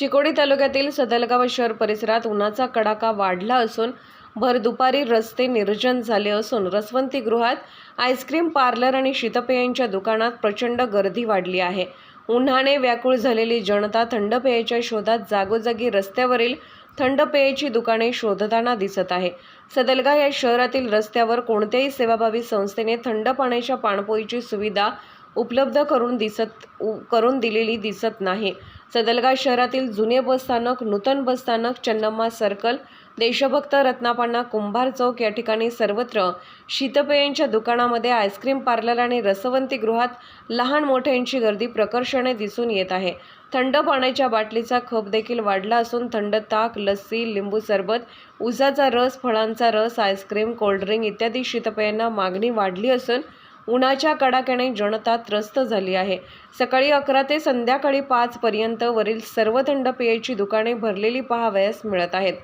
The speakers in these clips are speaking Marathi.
चिकोडी तालुक्यातील सदलगाव शहर परिसरात उन्हाचा कडाका वाढला असून भर दुपारी रस्ते निर्जन झाले असून रसवंतीगृहात आईस्क्रीम पार्लर आणि शीतपेयांच्या दुकानात प्रचंड गर्दी वाढली आहे. उन्हाने व्याकुळ झालेली जनता थंड पेयाच्या शोधात जागोजागी रस्त्यावरील थंड पेयाची दुकाने शोधताना दिसत आहे. सदलगा या शहरातील रस्त्यावर कोणत्याही सेवाभावी संस्थेने थंड पाण्याच्या पाणपोईची सुविधा उपलब्ध करून दिसत उ- करून दिलेली दिसत नाही. सदलगा शहरातील जुने बसस्थानक नूतन बसस्थानक चन्नम्मा सर्कल देशभक्त रत्नापांना कुंभार चौक या ठिकाणी सर्वत्र शीतपेयांच्या दुकानामध्ये आईस्क्रीम पार्लर आणि रसवंती गृहात लहान मोठ्यांची गर्दी प्रकर्षाने दिसून येत आहे. थंड पाण्याच्या बाटलीचा खप देखील वाढला असून थंड ताक लस्सी लिंबू सरबत उसाचा रस फळांचा रस आईस्क्रीम कोल्ड्रिंक इत्यादी शीतपेयांना मागणी वाढली असून उन्हाच्या कडाक्याने जनता त्रस्त झाली आहे. सकाळी अकरा ते संध्याकाळी पाच पर्यंत वरील सर्व थंड पेयाची दुकाने भरलेली पहावयास मिळत आहेत.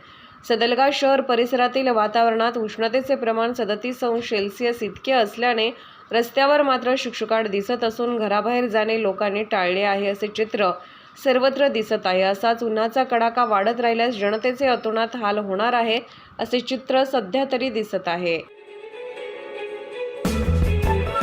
सदलगा शहर परिसरातील वातावरणात उष्णतेचे प्रमाण सदतीस अंश सेल्सिअस इतके असल्याने रस्त्यावर मात्र शुकशुकाट दिसत असून घराबाहेर जाणे लोकांनी टाळले आहे असे चित्र सर्वत्र दिसत आहे. असाच उन्हाचा कडाका वाढत राहिल्यास जनतेचे अतोनात हाल होणार आहे असे चित्र सध्या तरी दिसत आहे.